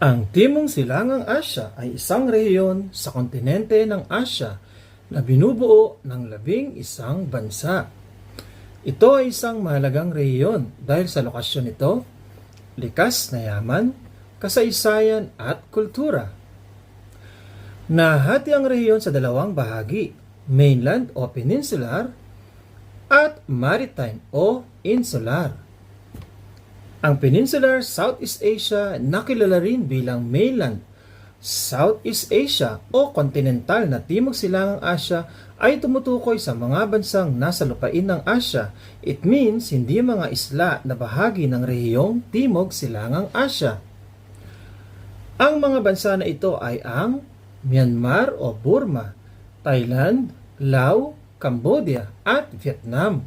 Ang Timong Silangang Asya ay isang rehiyon sa kontinente ng Asya na binubuo ng labing isang bansa. Ito ay isang mahalagang rehiyon dahil sa lokasyon nito, likas na yaman, kasaysayan at kultura. Nahati ang rehiyon sa dalawang bahagi, mainland o peninsular at maritime o insular. Ang Peninsular Southeast Asia nakilala rin bilang mainland Southeast Asia o kontinental na Timog Silangang Asya ay tumutukoy sa mga bansang nasa lupain ng Asya. It means hindi mga isla na bahagi ng rehiyong Timog Silangang Asya. Ang mga bansa na ito ay ang Myanmar o Burma, Thailand, Laos, Cambodia at Vietnam.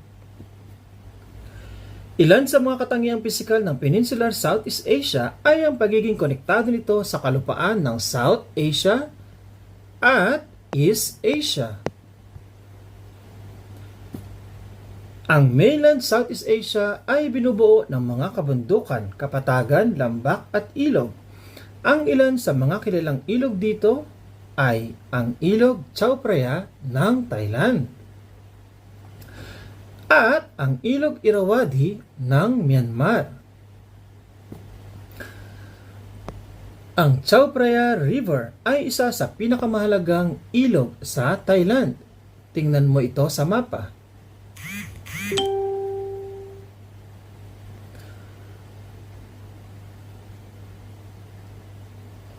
Ilan sa mga katangiang pisikal ng Peninsular Southeast Asia ay ang pagiging konektado nito sa kalupaan ng South Asia at East Asia. Ang mainland Southeast Asia ay binubuo ng mga kabundukan, kapatagan, lambak at ilog. Ang ilan sa mga kilalang ilog dito ay ang ilog Chao Phraya ng Thailand at ang ilog Irrawaddy ng Myanmar. Ang Chao Phraya River ay isa sa pinakamahalagang ilog sa Thailand. Tingnan mo ito sa mapa.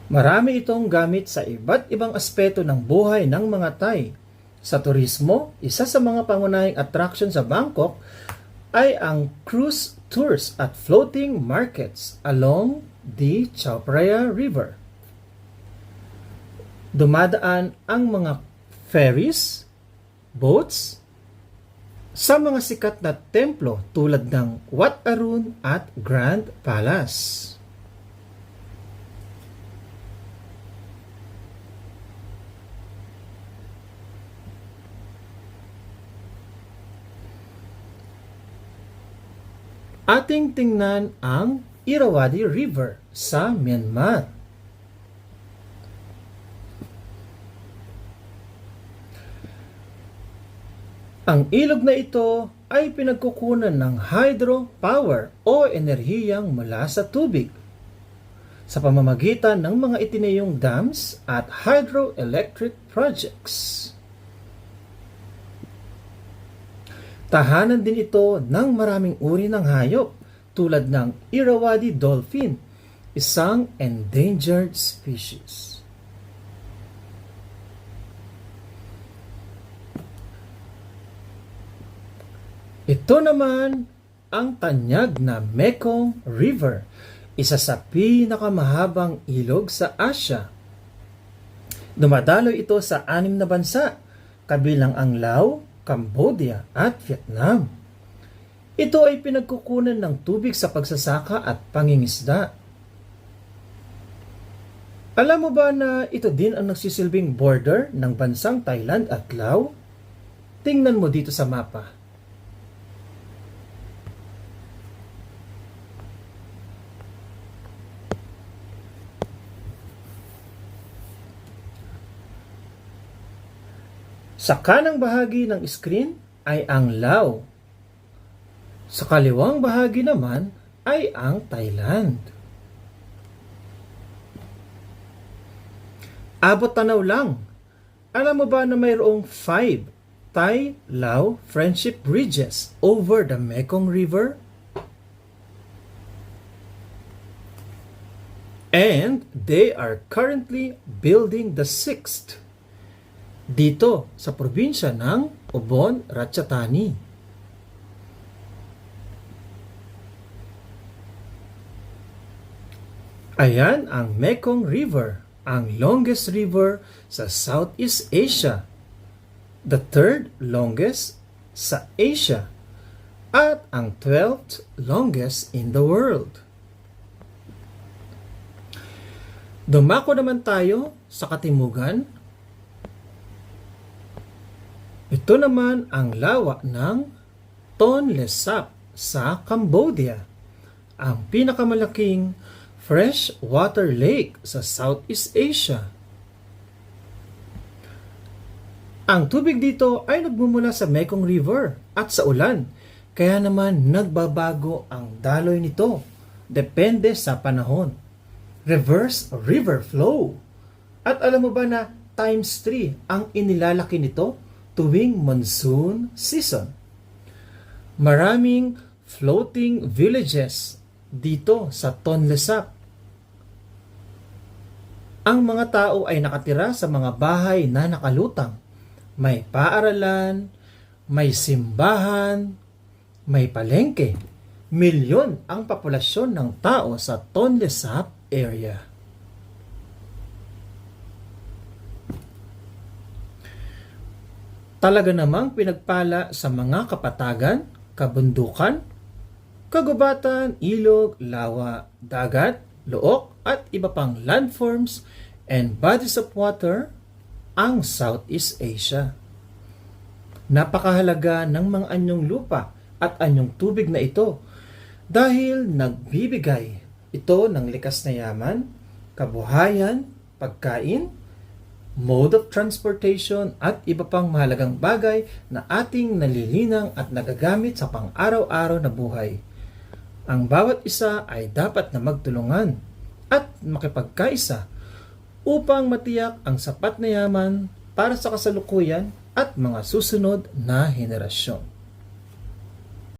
Marami itong gamit sa iba't ibang aspeto ng buhay ng mga Thai. Sa turismo, isa sa mga pangunahing attraction sa Bangkok ay ang cruise tours at floating markets along the Chao Phraya River. Dumadaan ang mga ferries, boats, sa mga sikat na templo tulad ng Wat Arun at Grand Palace. Ating tingnan ang Irrawaddy River sa Myanmar. Ang ilog na ito ay pinagkukunan ng hydropower o enerhiyang mula sa tubig sa pamamagitan ng mga itinayong dams at hydroelectric projects. Tahanan din ito ng maraming uri ng hayop tulad ng Irrawaddy dolphin, isang endangered species. Ito naman ang tanyag na Mekong River, isa sa pinakamahabang ilog sa Asya. Dumadaloy ito sa anim na bansa, kabilang ang Laos, Cambodia at Vietnam. Ito ay pinagkukunan ng tubig sa pagsasaka at pangingisda. Alam mo ba na ito din ang nagsisilbing border ng bansang Thailand at Laos? Tingnan mo dito sa mapa. Sa kanang bahagi ng screen ay ang Laos. Sa kaliwang bahagi naman ay ang Thailand. Abot tanaw lang. Alam mo ba na mayroong 5 Thai-Lao friendship bridges over the Mekong River? And they are currently building the sixth dito sa probinsya ng Obon Ratchathani. Ayan ang Mekong River, ang longest river sa Southeast Asia, the third longest sa Asia, at ang 12th longest in the world. Dumako naman tayo sa katimugan ito naman ang lawa ng Tonle Sap sa Cambodia, ang pinakamalaking freshwater lake sa Southeast Asia. Ang tubig dito ay nagmumula sa Mekong River at sa ulan, kaya naman nagbabago ang daloy nito. Depende sa panahon. Reverse river flow. At alam mo ba na times 3 ang inilalaki nito tuwing monsoon season? Maraming floating villages dito sa Tonle Sap. Ang mga tao ay nakatira sa mga bahay na nakalutang. May paaralan, may simbahan, may palengke. Milyon ang populasyon ng tao sa Tonle Sap area. Talaga namang pinagpala sa mga kapatagan, kabundukan, kagubatan, ilog, lawa, dagat, look at iba pang landforms and bodies of water ang Southeast Asia. Napakahalaga ng mga anyong lupa at anyong tubig na ito dahil nagbibigay ito ng likas na yaman, kabuhayan, pagkain, mode of transportation at iba pang mahalagang bagay na ating nalilinang at nagagamit sa pang-araw-araw na buhay. Ang bawat isa ay dapat na magtulungan at makipagkaisa upang matiyak ang sapat na yaman para sa kasalukuyan at mga susunod na henerasyon.